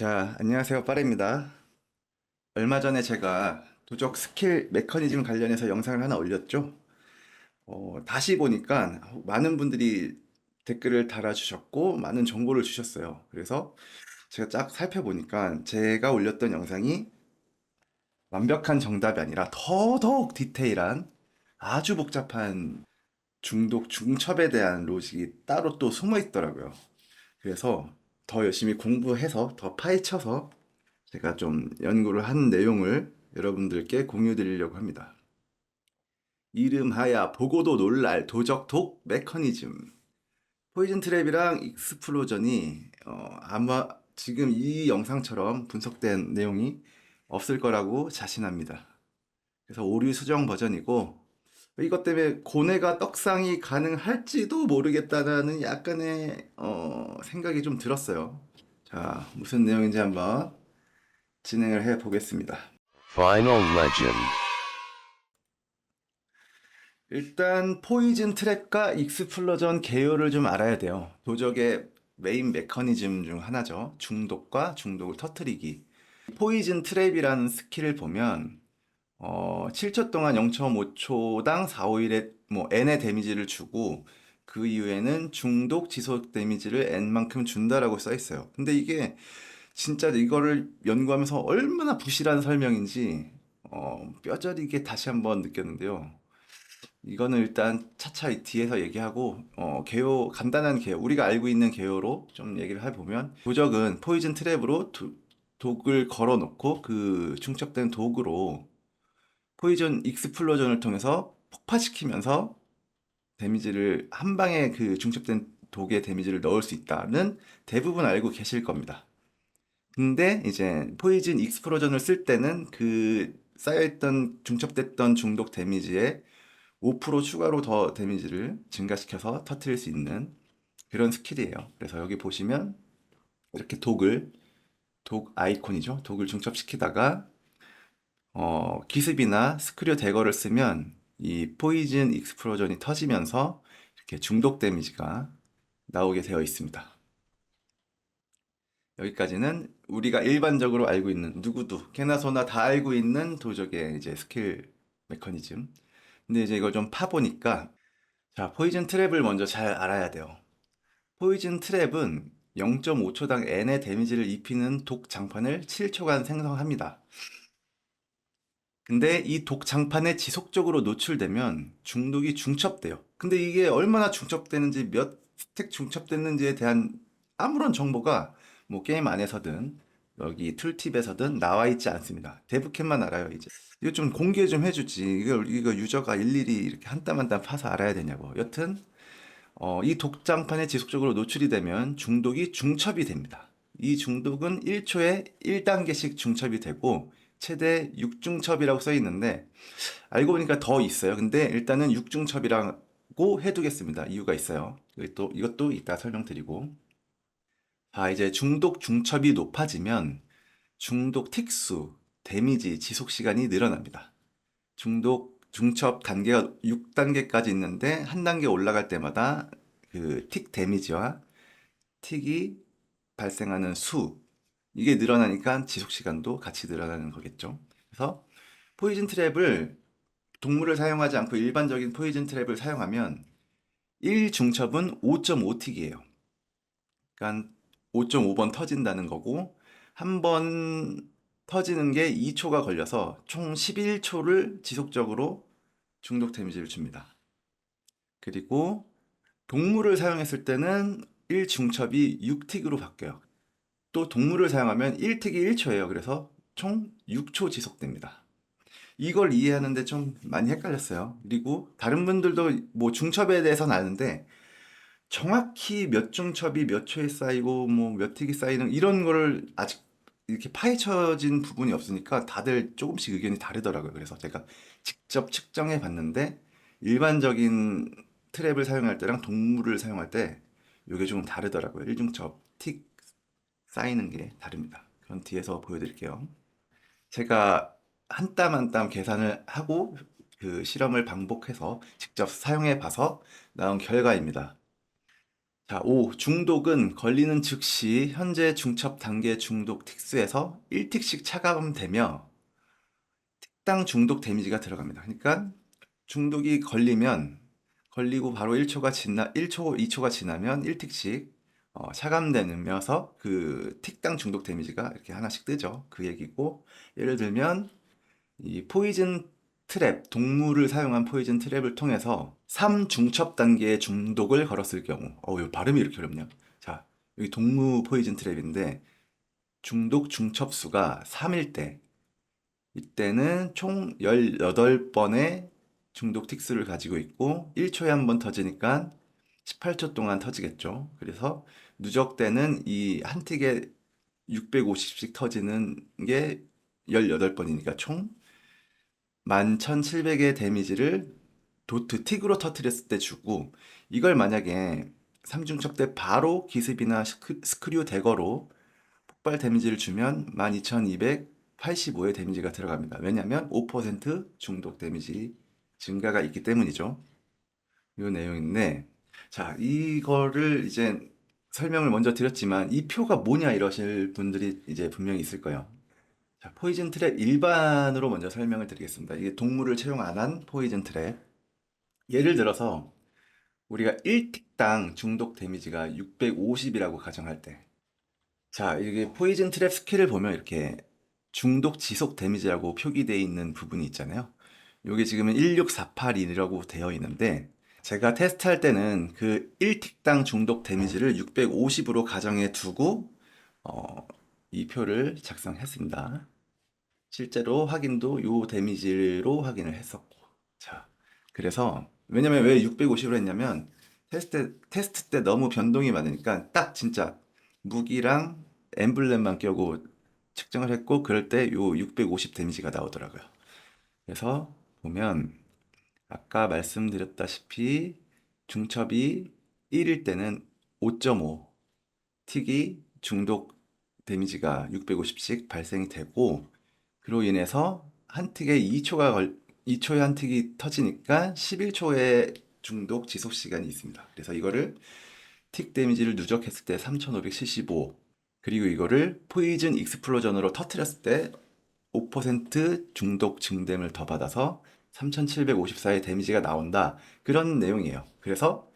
자, 안녕하세요. 빠레입니다. 얼마 전에 제가 도적 스킬 메커니즘 관련해서 영상을 하나 올렸죠. 어, 다시 보니까 많은 분들이 댓글을 달아주셨고, 많은 정보를 주셨어요. 그래서 제가 쫙 살펴보니까 제가 올렸던 영상이 완벽한 정답이 아니라 더더욱 디테일한 아주 복잡한 중독, 중첩에 대한 로직이 따로 또 숨어 있더라고요. 그래서 더 열심히 공부해서 더 파헤쳐서 제가 좀 연구를 한 내용을 여러분들께 공유 드리려고 합니다. 이름하야 보고도 놀랄 도적독 메커니즘. 포이즌 트랩이랑 익스플로전이 어, 아마 지금 이 영상처럼 분석된 내용이 없을 거라고 자신합니다. 그래서 오류 수정 버전이고 이것 때문에 고뇌가 떡상이 가능할지도 모르겠다는 약간의 어, 생각이 좀 들었어요. 자, 무슨 내용인지 한번 진행을 해 보겠습니다. Final Legend. 일단 포이즌 트랩과 익스플로전 개요를 좀 알아야 돼요. 도적의 메인 메커니즘 중 하나죠. 중독과 중독을 터트리기. 포이즌 트랩이라는 스킬을 보면 어, 7초 동안 0.5초당 4, 5일의 뭐 n의 데미지를 주고 그 이후에는 중독 지속 데미지를 n만큼 준다라고 써 있어요. 근데 이게 진짜 이거를 연구하면서 얼마나 부실한 설명인지 어, 뼈저리게 다시 한번 느꼈는데요. 이거는 일단 차차 뒤에서 얘기하고 어, 개요 간단한 개요 우리가 알고 있는 개요로 좀 얘기를 해보면 도적은 포이즌 트랩으로 도, 독을 걸어놓고 그 중첩된 독으로 포이즌 익스플로전을 통해서 폭파시키면서 데미지를 한 방에 그 중첩된 독의 데미지를 넣을 수 있다는 대부분 알고 계실 겁니다. 근데 이제 포이즌 익스플로전을 쓸 때는 그 쌓여있던 중첩됐던 중독 데미지에 5% 추가로 더 데미지를 증가시켜서 터트릴 수 있는 그런 스킬이에요. 그래서 여기 보시면 이렇게 독을 독 아이콘이죠. 독을 중첩시키다가 어, 기습이나 스크류 대거를 쓰면 이 포이즌 익스플로전이 터지면서 이렇게 중독 데미지가 나오게 되어 있습니다. 여기까지는 우리가 일반적으로 알고 있는 누구도 개나 소나 다 알고 있는 도적의 이제 스킬 메커니즘. 근데 이제 이걸 좀 파보니까 자, 포이즌 트랩을 먼저 잘 알아야 돼요. 포이즌 트랩은 0.5초당 n의 데미지를 입히는 독 장판을 7초간 생성합니다. 근데 이 독 장판에 지속적으로 노출되면 중독이 중첩돼요. 근데 이게 얼마나 중첩되는지 몇 스택 중첩됐는지에 대한 아무런 정보가 뭐 게임 안에서든 여기 툴팁에서든 나와 있지 않습니다. 데브캡만 알아요, 이제. 이거 좀 공개 좀 해주지. 이거, 이거 유저가 일일이 이렇게 한 땀 한 땀 파서 알아야 되냐고. 여튼, 어, 이 독장판에 지속적으로 노출이 되면 중독이 중첩이 됩니다. 이 중독은 1초에 1단계씩 중첩이 되고, 최대 6중첩이라고 써 있는데, 알고 보니까 더 있어요. 근데 일단은 6중첩이라고 해두겠습니다. 이유가 있어요. 이것도, 이것도 이따 설명드리고. 자, 이제 중독 중첩이 높아지면 중독 틱수, 데미지 지속 시간이 늘어납니다. 중독 중첩 단계가 6단계까지 있는데 한 단계 올라갈 때마다 그 틱 데미지와 틱이 발생하는 수 이게 늘어나니까 지속 시간도 같이 늘어나는 거겠죠. 그래서 포이즌 트랩을 동물을 사용하지 않고 일반적인 포이즌 트랩을 사용하면 1 중첩은 5.5틱이에요. 그러니까 5.5번 터진다는 거고 한 번 터지는 게 2초가 걸려서 총 11초를 지속적으로 중독 데미지를 줍니다. 그리고 동물을 사용했을 때는 1 중첩이 6틱으로 바뀌어요. 또 동물을 사용하면 1틱이 1초예요. 그래서 총 6초 지속됩니다. 이걸 이해하는데 좀 많이 헷갈렸어요. 그리고 다른 분들도 뭐 중첩에 대해서는 아는데 정확히 몇 중첩이 몇 초에 쌓이고 뭐 몇 틱이 쌓이는 이런 거를 아직 이렇게 파헤쳐진 부분이 없으니까 다들 조금씩 의견이 다르더라고요. 그래서 제가 직접 측정해 봤는데 일반적인 트랩을 사용할 때랑 동물을 사용할 때 이게 조금 다르더라고요. 1중첩 틱 쌓이는 게 다릅니다. 그건 뒤에서 보여드릴게요. 제가 한 땀 한 땀 계산을 하고 그 실험을 반복해서 직접 사용해 봐서 나온 결과입니다. 자, 5. 중독은 걸리는 즉시 현재 중첩 단계 중독 틱스에서 1틱씩 차감되며 틱당 중독 데미지가 들어갑니다. 그러니까 중독이 걸리면 걸리고 바로 1초가 지나 1초, 2초가 지나면 1틱씩 어, 차감되면서 그 틱당 중독 데미지가 이렇게 하나씩 뜨죠. 그 얘기고 예를 들면 이 포이즌 트랩, 동물을 사용한 포이즌 트랩을 통해서 3중첩 단계의 중독을 걸었을 경우, 어우, 이 발음이 이렇게 어렵냐? 자, 여기 동물 포이즌 트랩인데, 중독 중첩수가 3일 때, 이때는 총 18번의 중독 틱스를 가지고 있고, 1초에 한 번 터지니까 18초 동안 터지겠죠. 그래서 누적되는 이 한 틱에 650씩 터지는 게 18번이니까 총 11,700의 데미지를 도트 틱으로 터트렸을 때 주고 이걸 만약에 삼중첩 때 바로 기습이나 스크, 스크류 대거로 폭발 데미지를 주면 12,285의 데미지가 들어갑니다. 왜냐하면 5% 중독 데미지 증가가 있기 때문이죠. 이 내용인데 자 이거를 이제 설명을 먼저 드렸지만 이 표가 뭐냐 이러실 분들이 이제 분명히 있을 거예요. 자, 포이즌 트랩 일반으로 먼저 설명을 드리겠습니다. 이게 동물을 채용 안 한 포이즌 트랩. 예를 들어서 우리가 1틱당 중독 데미지가 650이라고 가정할 때. 자, 이게 포이즌 트랩 스킬을 보면 이렇게 중독 지속 데미지라고 표기되어 있는 부분이 있잖아요. 이게 지금은 16482라고 되어 있는데 제가 테스트할 때는 그 1틱당 중독 데미지를 650으로 가정해 두고 어, 이 표를 작성했습니다. 실제로 확인도 요 데미지로 확인을 했었고. 자, 그래서 왜냐면 왜 650으로 했냐면 테스트 테스트 때 너무 변동이 많으니까 딱 진짜 무기랑 엠블렘만 껴고 측정을 했고 그럴 때 요 650 데미지가 나오더라고요. 그래서 보면 아까 말씀드렸다시피 중첩이 1일 때는 5.5 틱이 중독 데미지가 650씩 발생이 되고 그로 인해서 한 틱에 2초가 걸 2초에 한 틱이 터지니까 11초의 중독 지속 시간이 있습니다. 그래서 이거를 틱 데미지를 누적했을 때 3575 그리고 이거를 포이즌 익스플로전으로 터트렸을 때 5% 중독 증됨을 더 받아서 3754의 데미지가 나온다. 그런 내용이에요. 그래서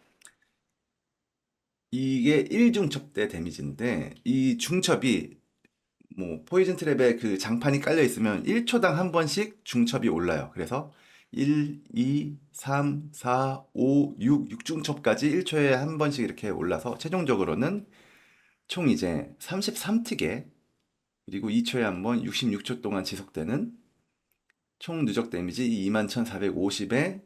이게 1중첩 때 데미지인데 이 중첩이 뭐 포이즌 트랩에 그 장판이 깔려 있으면 1초당 한 번씩 중첩이 올라요. 그래서 1, 2, 3, 4, 5, 6, 6중첩까지 1초에 한 번씩 이렇게 올라서 최종적으로는 총 이제 33틱에 그리고 2초에 한 번 66초 동안 지속되는 총 누적 데미지 21,450에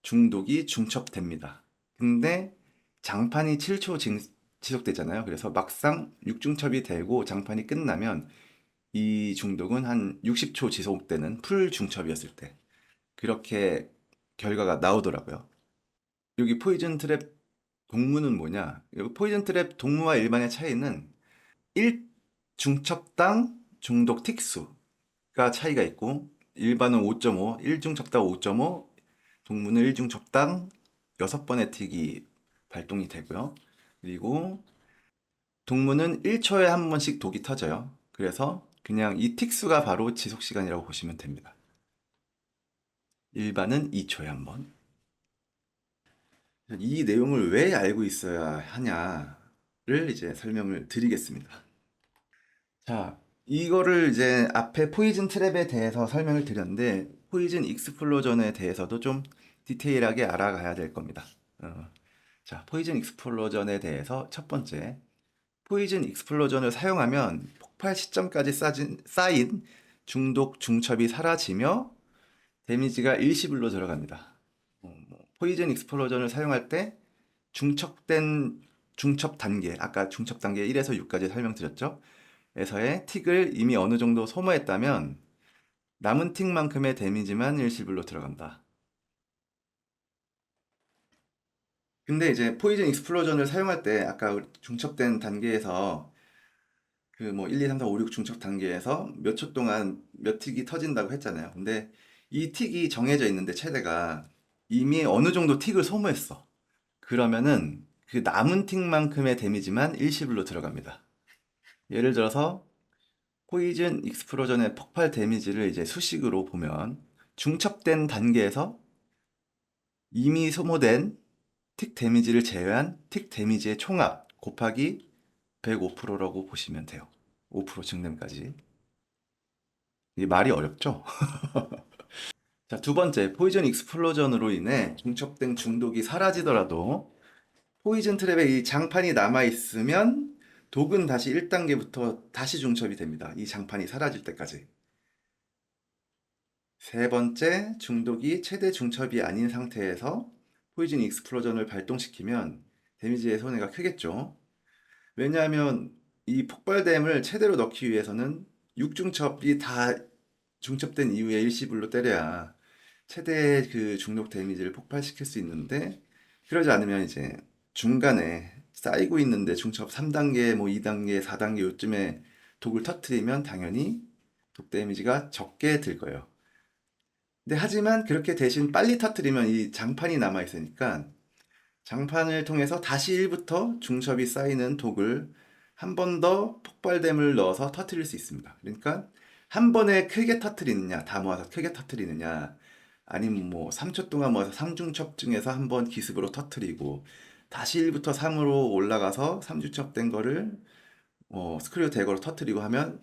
중독이 중첩됩니다. 근데 장판이 7초 징- 지속되잖아요. 그래서 막상 6중첩이 되고 장판이 끝나면 이 중독은 한 60초 지속되는 풀 중첩이었을 때 그렇게 결과가 나오더라고요. 여기 포이즌 트랩 동무는 뭐냐? 여기 포이즌 트랩 동무와 일반의 차이는 1 중첩당 중독 틱수가 차이가 있고 일반은 5.5, 1중첩당 5.5, 동무는 1중첩당 6번의 틱이 발동이 되고요. 그리고 동무는 1초에 한 번씩 독이 터져요. 그래서 그냥 이 틱수가 바로 지속 시간이라고 보시면 됩니다. 일반은 2초에 한 번. 이 내용을 왜 알고 있어야 하냐를 이제 설명을 드리겠습니다. 자, 이거를 이제 앞에 포이즌 트랩에 대해서 설명을 드렸는데 포이즌 익스플로전에 대해서도 좀 디테일하게 알아가야 될 겁니다. 어, 자, 포이즌 익스플로전에 대해서 첫 번째, 포이즌 익스플로전을 사용하면 폭발 시점까지 쌓인, 쌓인 중독 중첩이 사라지며 데미지가 일시불로 들어갑니다. 어, 뭐, 포이즌 익스플로전을 사용할 때 중첩된 중첩 단계, 아까 중첩 단계 1에서 6까지 설명드렸죠? 에서의 틱을 이미 어느 정도 소모했다면 남은 틱만큼의 데미지만 일시불로 들어간다. 근데 이제 포이즌 익스플로전을 사용할 때 아까 중첩된 단계에서 그 뭐 1, 2, 3, 4, 5, 6 중첩 단계에서 몇 초 동안 몇 틱이 터진다고 했잖아요. 근데 이 틱이 정해져 있는데 최대가 이미 어느 정도 틱을 소모했어. 그러면은 그 남은 틱만큼의 데미지만 일시불로 들어갑니다. 예를 들어서 포이즌 익스플로전의 폭발 데미지를 이제 수식으로 보면 중첩된 단계에서 이미 소모된 틱 데미지를 제외한 틱 데미지의 총합 곱하기 105%라고 보시면 돼요. 5% 증dem까지. 이게 말이 어렵죠? 자, 두 번째, 포이즌 익스플로전으로 인해 중첩된 중독이 사라지더라도 포이즌 트랩에 이 장판이 남아 있으면 독은 다시 1단계부터 다시 중첩이 됩니다. 이 장판이 사라질 때까지. 세 번째, 중독이 최대 중첩이 아닌 상태에서 포이즌 익스플로전을 발동시키면 데미지의 손해가 크겠죠. 왜냐하면 이 폭발댐을 최대로 넣기 위해서는 6중첩이 다 중첩된 이후에 일시불로 때려야 최대 그 중독 데미지를 폭발시킬 수 있는데 그러지 않으면 이제 중간에 쌓이고 있는데 중첩 3단계, 뭐 2단계, 4단계 요쯤에 독을 터트리면 당연히 독 데미지가 적게 들 거예요. 근데 하지만 그렇게 대신 빨리 터트리면 이 장판이 남아 있으니까 장판을 통해서 다시 1부터 중첩이 쌓이는 독을 한 번 더 폭발댐을 넣어서 터트릴 수 있습니다. 그러니까 한 번에 크게 터트리느냐, 다 모아서 크게 터트리느냐, 아니면 뭐 3초 동안 모아서 상중첩 중에서 한 번 기습으로 터트리고 다시 1부터 3으로 올라가서 3주첩 된 거를 뭐 스크류 대거로 터트리고 하면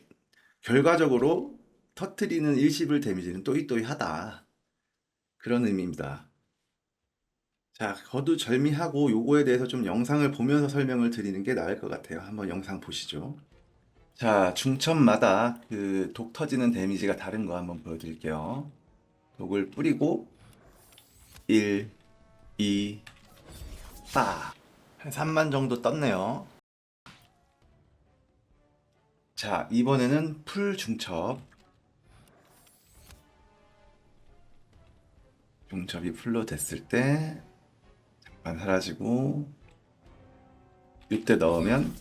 결과적으로 터트리는 일시불 데미지는 또이또이하다. 그런 의미입니다. 자, 거두절미하고 요거에 대해서 좀 영상을 보면서 설명을 드리는 게 나을 것 같아요. 한번 영상 보시죠. 자, 중첩마다 그 독 터지는 데미지가 다른 거 한번 보여드릴게요. 독을 뿌리고 1, 2, 빠. 한 3만 정도 떴네요. 자, 이번에는 풀 중첩. 중첩이 풀로 됐을 때 잠깐 사라지고 이때 넣으면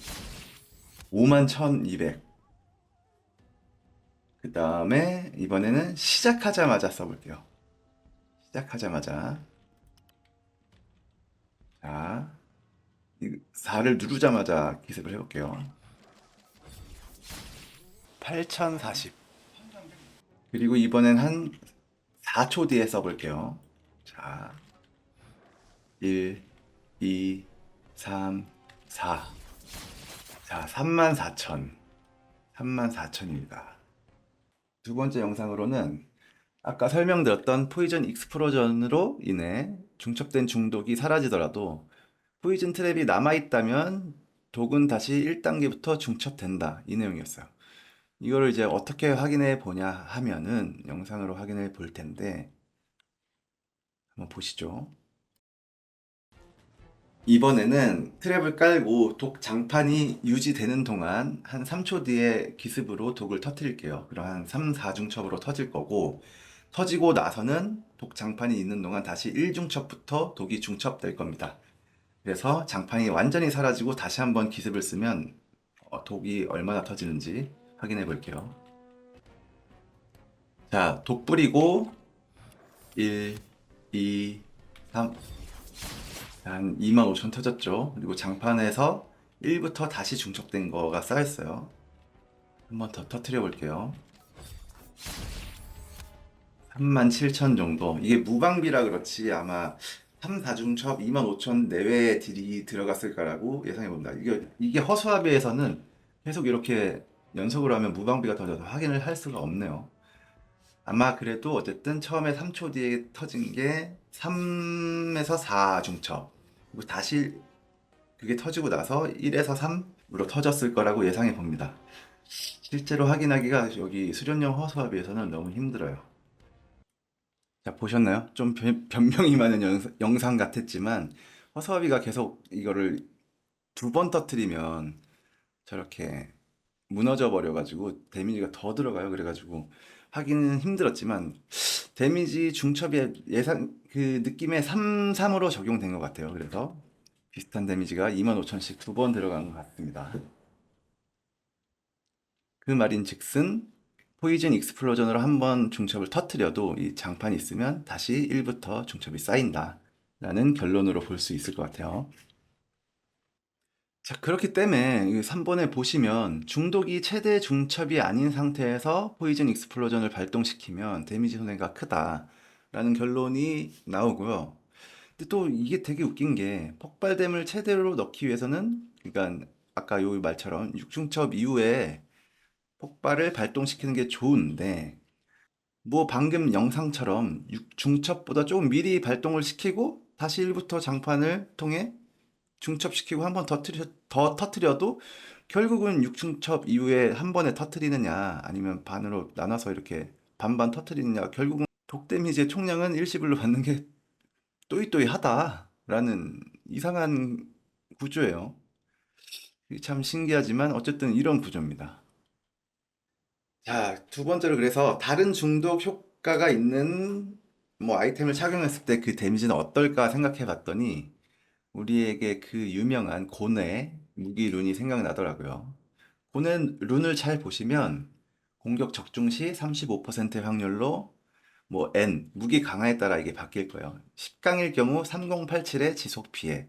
51,200. 그 다음에 이번에는 시작하자마자 써볼게요. 시작하자마자. 자, 4를 누르자마자 기습을 해볼게요. 8040. 그리고 이번엔 한 4초 뒤에 써볼게요. 자, 1, 2, 3, 4. 자, 34,000. 34,000입니다. 두 번째 영상으로는 아까 설명드렸던 포이즌 익스플로전으로 인해 중첩된 중독이 사라지더라도 포이즌 트랩이 남아있다면 독은 다시 1단계부터 중첩된다. 이 내용이었어요. 이거를 이제 어떻게 확인해 보냐 하면은 영상으로 확인해 볼 텐데 한번 보시죠. 이번에는 트랩을 깔고 독 장판이 유지되는 동안 한 3초 뒤에 기습으로 독을 터뜨릴게요. 그럼 한 3, 4중첩으로 터질 거고 터지고 나서는 독 장판이 있는 동안 다시 1중첩부터 독이 중첩될 겁니다. 그래서 장판이 완전히 사라지고 다시 한번 기습을 쓰면 어, 독이 얼마나 터지는지 확인해 볼게요. 자, 독 뿌리고 1, 2, 3, 한 25,000 터졌죠. 그리고 장판에서 1부터 다시 중첩된 거가 쌓였어요. 한 번 더 터트려 볼게요. 37,000 정도. 이게 무방비라 그렇지 아마 3, 4중첩 25,000 내외의 딜이 들어갔을 거라고 예상해 봅니다. 이게, 이게 허수아비에서는 계속 이렇게 연속으로 하면 무방비가 터져서 확인을 할 수가 없네요. 아마 그래도 어쨌든 처음에 3초 뒤에 터진 게 3에서 4 중첩. 그리고 다시 그게 터지고 나서 1에서 3으로 터졌을 거라고 예상해 봅니다. 실제로 확인하기가 여기 수련용 허수아비에서는 너무 힘들어요. 자, 보셨나요? 좀 변- 변명이 많은 영상, 영상 같았지만 허수아비가 계속 이거를 두 번 터트리면 저렇게 무너져 버려 가지고 데미지가 더 들어가요. 그래 가지고 하기는 힘들었지만 데미지 중첩의 예상 그 느낌의 3, 3으로 적용된 것 같아요. 그래서 비슷한 데미지가 25,000씩 두 번 들어간 것 같습니다. 그 말인 즉슨 포이즌 익스플로전으로 한 번 중첩을 터트려도 이 장판이 있으면 다시 1부터 중첩이 쌓인다. 라는 결론으로 볼 수 있을 것 같아요. 자, 그렇기 때문에 3번에 보시면 중독이 최대 중첩이 아닌 상태에서 포이즌 익스플로전을 발동시키면 데미지 손해가 크다라는 결론이 나오고요. 근데 또 이게 되게 웃긴 게 폭발됨을 최대로 넣기 위해서는 그러니까 아까 요 말처럼 6중첩 이후에 폭발을 발동시키는 게 좋은데 뭐 방금 영상처럼 6중첩보다 조금 미리 발동을 시키고 다시 1부터 장판을 통해 중첩시키고 한 번 더 터트려, 더 터트려도 결국은 6중첩 이후에 한 번에 터트리느냐 아니면 반으로 나눠서 이렇게 반반 터트리느냐 결국은 독 데미지의 총량은 일시불로 받는 게 또이또이하다라는 이상한 구조예요. 참 신기하지만 어쨌든 이런 구조입니다. 자, 두 번째로 그래서 다른 중독 효과가 있는 뭐 아이템을 착용했을 때 그 데미지는 어떨까 생각해 봤더니 우리에게 그 유명한 고뇌 무기 룬이 생각나더라고요. 고뇌 룬을 잘 보시면 공격 적중 시 35%의 확률로 뭐 N 무기 강화에 따라 이게 바뀔 거예요. 10강일 경우 3087의 지속 피해,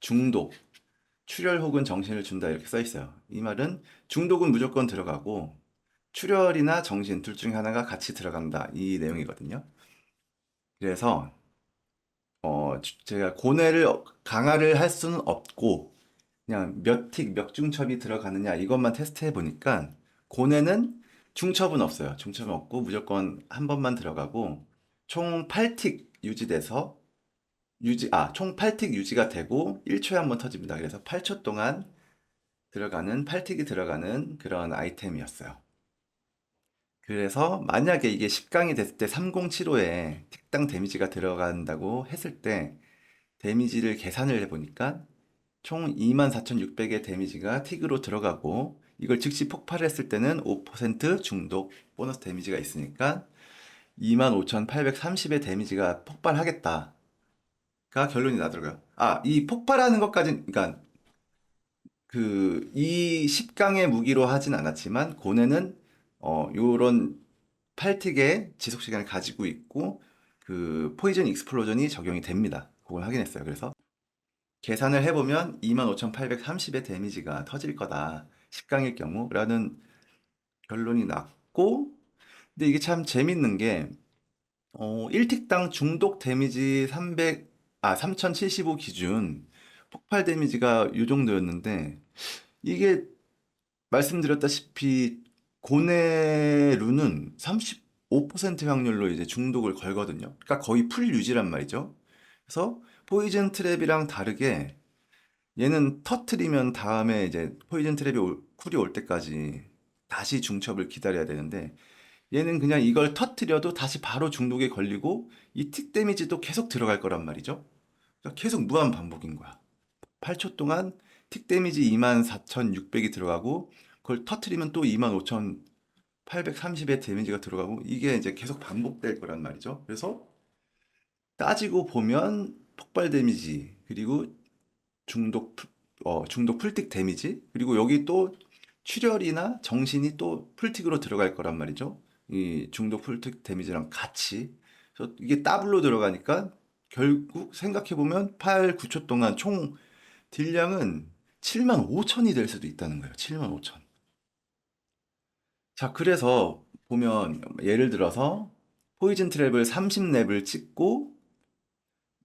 중독, 출혈 혹은 정신을 준다 이렇게 써 있어요. 이 말은 중독은 무조건 들어가고 출혈이나 정신 둘 중에 하나가 같이 들어간다 이 내용이거든요. 그래서 어 주- 제가 고뇌를 강화를 할 수는 없고 그냥 몇 틱, 몇 중첩이 들어가느냐 이것만 테스트해 보니까 고뇌는 중첩은 없어요. 중첩은 없고 무조건 한 번만 들어가고 총 8틱 유지돼서 유지 아, 총 8틱 유지가 되고 1초에 한 번 터집니다. 그래서 8초 동안 들어가는 8틱이 들어가는 그런 아이템이었어요. 그래서 만약에 이게 10강이 됐을 때 3075에 틱당 데미지가 들어간다고 했을 때 데미지를 계산을 해보니까 총 24,600의 데미지가 틱으로 들어가고 이걸 즉시 폭발했을 때는 5% 중독 보너스 데미지가 있으니까 25,830의 데미지가 폭발하겠다 가 결론이 나더라고요. 아, 이 폭발하는 것까지, 그러니까 그 이 10강의 무기로 하진 않았지만 고뇌는 어 요런 8틱의 지속 시간을 가지고 있고 그 포이즌 익스플로전이 적용이 됩니다. 그걸 확인했어요. 그래서 계산을 해보면 25,830의 데미지가 터질 거다. 10강일 경우라는 결론이 났고 근데 이게 참 재밌는 게 어, 1틱당 중독 데미지 300, 아, 3075 기준 폭발 데미지가 요 정도였는데 이게 말씀드렸다시피 고뇌 룬은 35% 확률로 이제 중독을 걸거든요. 그러니까 거의 풀 유지란 말이죠. 그래서 포이즌 트랩이랑 다르게 얘는 터트리면 다음에 이제 포이즌 트랩이 올- 쿨이 올 때까지 다시 중첩을 기다려야 되는데 얘는 그냥 이걸 터트려도 다시 바로 중독에 걸리고 이 틱 데미지도 계속 들어갈 거란 말이죠. 그러니까 계속 무한 반복인 거야. 8초 동안 틱 데미지 24,600이 들어가고 그걸 터트리면 또 25,830의 데미지가 들어가고 이게 이제 계속 반복될 거란 말이죠. 그래서 따지고 보면 폭발 데미지 그리고 중독 풀- 어, 중독 풀틱 데미지 그리고 여기 또 출혈이나 정신이 또 풀틱으로 들어갈 거란 말이죠. 이 중독 풀틱 데미지랑 같이 그래서 이게 더블로 들어가니까 결국 생각해 보면 8, 9초 동안 총 딜량은 7만 5천이 될 수도 있다는 거예요. 7만 5천. 자, 그래서 보면 예를 들어서 포이즌 트랩을 30렙을 찍고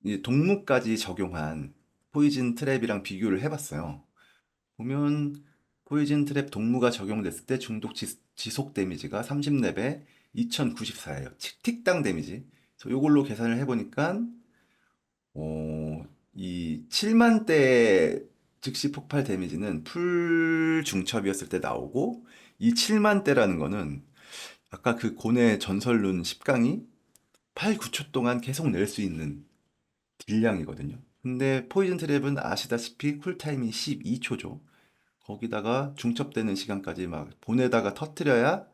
이제 동무까지 적용한 포이즌 트랩이랑 비교를 해봤어요. 보면 포이즌 트랩 동무가 적용됐을 때 중독 지, 속 데미지가 30렙에 2094예요. 틱당 데미지. 그래서 이걸로 계산을 해보니까 어, 이 7만 대 즉시 폭발 데미지는 풀 중첩이었을 때 나오고 이 7만 대라는 거는 아까 그 고뇌 전설룬 10강이 8, 9초 동안 계속 낼 수 있는 딜량이거든요. 근데 포이즌 트랩은 아시다시피 쿨타임이 12초죠. 거기다가 중첩되는 시간까지 막 보내다가 터트려야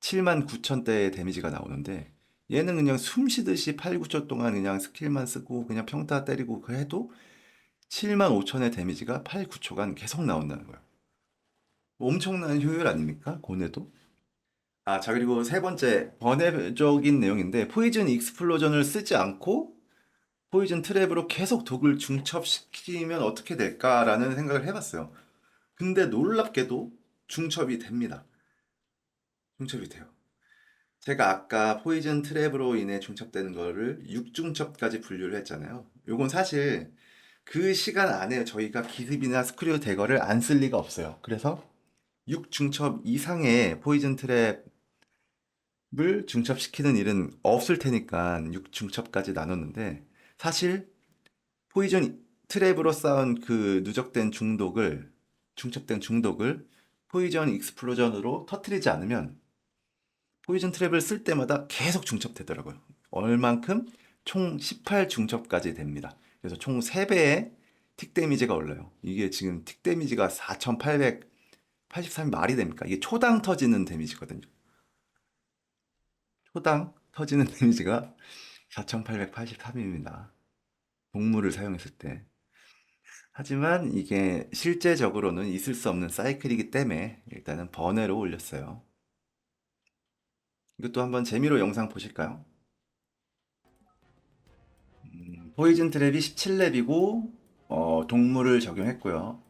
7만 9천 대의 데미지가 나오는데 얘는 그냥 숨 쉬듯이 8, 9초 동안 그냥 스킬만 쓰고 그냥 평타 때리고 그 해도 7만 5천의 데미지가 8, 9초간 계속 나온다는 거예요. 엄청난 효율 아닙니까? 고뇌도? 아, 자, 그리고 세 번째, 번외적인 내용인데, 포이즌 익스플로전을 쓰지 않고 포이즌 트랩으로 계속 독을 중첩시키면 어떻게 될까라는 생각을 해봤어요. 근데 놀랍게도 중첩이 됩니다. 중첩이 돼요. 제가 아까 포이즌 트랩으로 인해 중첩되는 거를 6중첩까지 분류를 했잖아요. 요건 사실 그 시간 안에 저희가 기습이나 스크류 대거를 안 쓸 리가 없어요. 그래서 6중첩 이상의 포이즌 트랩을 중첩시키는 일은 없을 테니까 6중첩까지 나눴는데 사실 포이즌 트랩으로 쌓은 그 누적된 중독을 중첩된 중독을 포이전 익스플로전으로 터트리지 않으면 포이즌 트랩을 쓸 때마다 계속 중첩되더라고요. 얼만큼? 총 18중첩까지 됩니다. 그래서 총 3배의 틱 데미지가 올라요. 이게 지금 틱 데미지가 4,883이 말이 됩니까? 이게 초당 터지는 데미지거든요. 초당 터지는 데미지가 4,883입니다. 동물을 사용했을 때. 하지만 이게 실제적으로는 있을 수 없는 사이클이기 때문에 일단은 번외로 올렸어요. 이것도 한번 재미로 영상 보실까요? 음, 포이즌 트랩이 17렙이고 어, 동물을 적용했고요.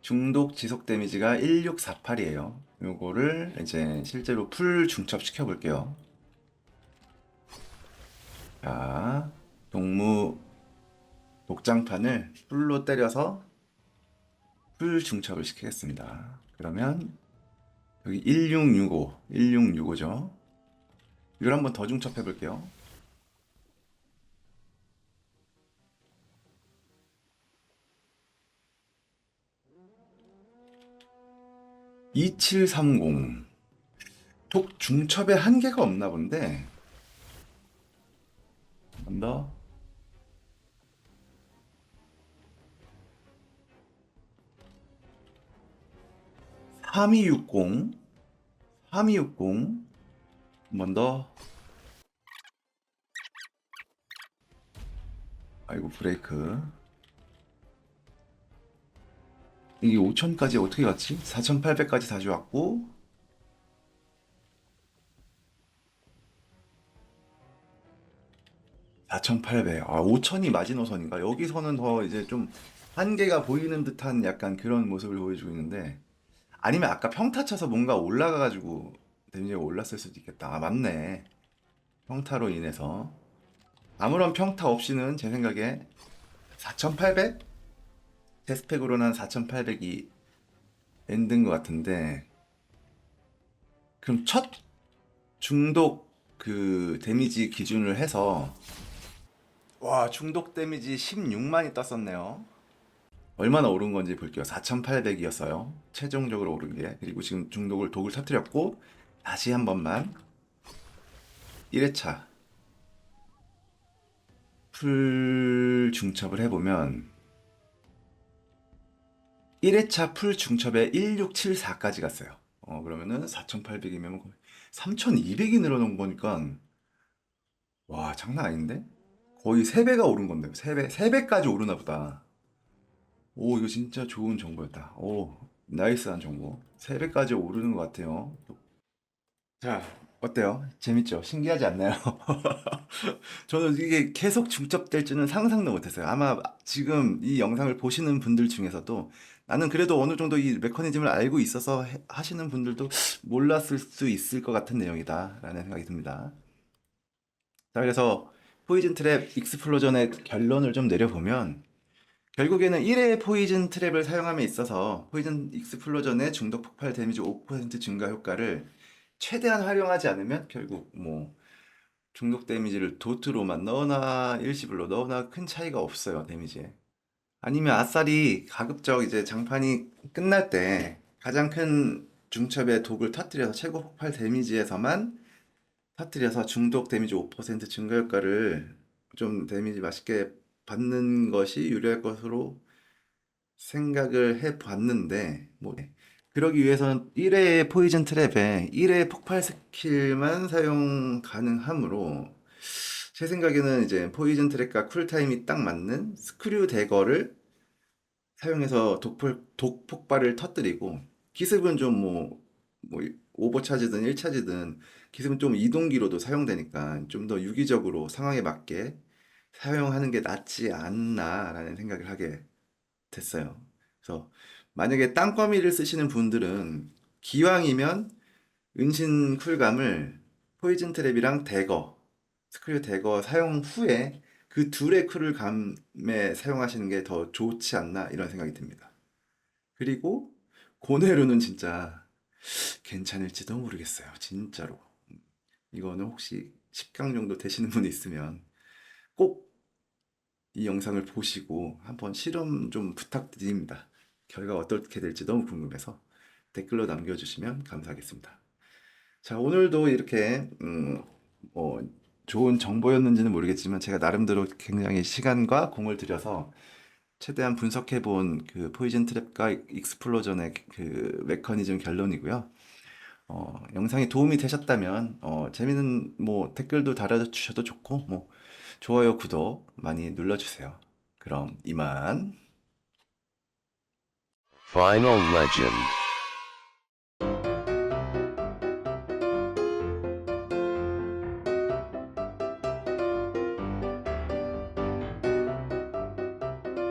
중독 지속 데미지가 1648이에요. 요거를 이제 실제로 풀 중첩시켜 볼게요. 자, 동무 독장판을 풀로 때려서 풀 중첩을 시키겠습니다. 그러면 여기 1665, 1665죠. 이걸 한번 더 중첩해 볼게요. (2730) 독 중첩에 한계가 없나 본데 한번 더. (3260) (3260) 한번 더. 아이고 브레이크. 이게 5천까지 어떻게 갔지? 4,800까지 다시 왔고 4,800. 아, 5천이 마지노선인가? 여기서는 더 이제 좀 한계가 보이는 듯한 약간 그런 모습을 보여주고 있는데 아니면 아까 평타 쳐서 뭔가 올라가가지고 데미지가 올랐을 수도 있겠다. 아, 맞네. 평타로 인해서. 아무런 평타 없이는 제 생각에 4,800? 제 스펙으로는 4,800이 엔드인 것 같은데 그럼 첫 중독 그 데미지 기준을 해서 와 중독 데미지 16만이 떴었네요. 얼마나 오른 건지 볼게요. 4,800이었어요. 최종적으로 오른 게. 그리고 지금 중독을 독을 터뜨렸고 다시 한 번만 1회차 풀 중첩을 해보면 1회차 풀 중첩에 1674까지 갔어요. 어, 그러면은 4,800이면 3,200이 늘어난 거니까 와, 장난 아닌데? 거의 3배가 오른 건데요. 3배, 3배까지 오르나 보다. 오, 이거 진짜 좋은 정보였다. 오, 나이스한 정보. 3배까지 오르는 것 같아요. 자, 어때요? 재밌죠? 신기하지 않나요? 저는 이게 계속 중첩될 줄은 상상도 못했어요. 아마 지금 이 영상을 보시는 분들 중에서도 나는 그래도 어느 정도 이 메커니즘을 알고 있어서 해- 하시는 분들도 몰랐을 수 있을 것 같은 내용이다라는 생각이 듭니다. 자, 그래서 포이즌 트랩 익스플로전의 결론을 좀 내려보면 결국에는 1회 포이즌 트랩을 사용함에 있어서 포이즌 익스플로전의 중독 폭발 데미지 5% 증가 효과를 최대한 활용하지 않으면 결국 뭐 중독 데미지를 도트로만 넣거나 일시불로 넣거나 큰 차이가 없어요 데미지에 아니면 아싸리 가급적 이제 장판이 끝날 때 가장 큰 중첩의 독을 터뜨려서 최고 폭발 데미지에서만 터뜨려서 중독 데미지 5% 증가 효과를 좀 데미지 맛있게 받는 것이 유리할 것으로 생각을 해 봤는데 뭐 그러기 위해서는 1회 포이즌 트랩에 1회 폭발 스킬만 사용 가능하므로 제 생각에는 이제 포이즌 트랩과 쿨타임이 딱 맞는 스크류 대거를 사용해서 독폭, 독폭발을 터뜨리고 기습은 좀뭐 뭐 오버차지든 1차지든 기습은 좀 이동기로도 사용되니까 좀 더 유기적으로 상황에 맞게 사용하는 게 낫지 않나라는 생각을 하게 됐어요. 그래서 만약에 땅거미를 쓰시는 분들은 기왕이면 은신 쿨감을 포이즌 트랩이랑 대거, 스크류 대거 사용 후에 그 둘의 쿨감에 사용하시는 게 더 좋지 않나 이런 생각이 듭니다. 그리고 고뇌로는 진짜 괜찮을지도 모르겠어요. 진짜로. 이거는 혹시 10강 정도 되시는 분이 있으면 꼭 이 영상을 보시고 한번 실험 좀 부탁드립니다. 결과 어떻게 될지 너무 궁금해서 댓글로 남겨주시면 감사하겠습니다. 자, 오늘도 이렇게 음, 뭐 좋은 정보였는지는 모르겠지만 제가 나름대로 굉장히 시간과 공을 들여서 최대한 분석해 본 그 포이즌 트랩과 익스플로전의 그 메커니즘 결론이고요. 어, 영상이 도움이 되셨다면 어, 재미있는 뭐 댓글도 달아주셔도 좋고 뭐 좋아요, 구독 많이 눌러주세요. 그럼 이만. Final Legend.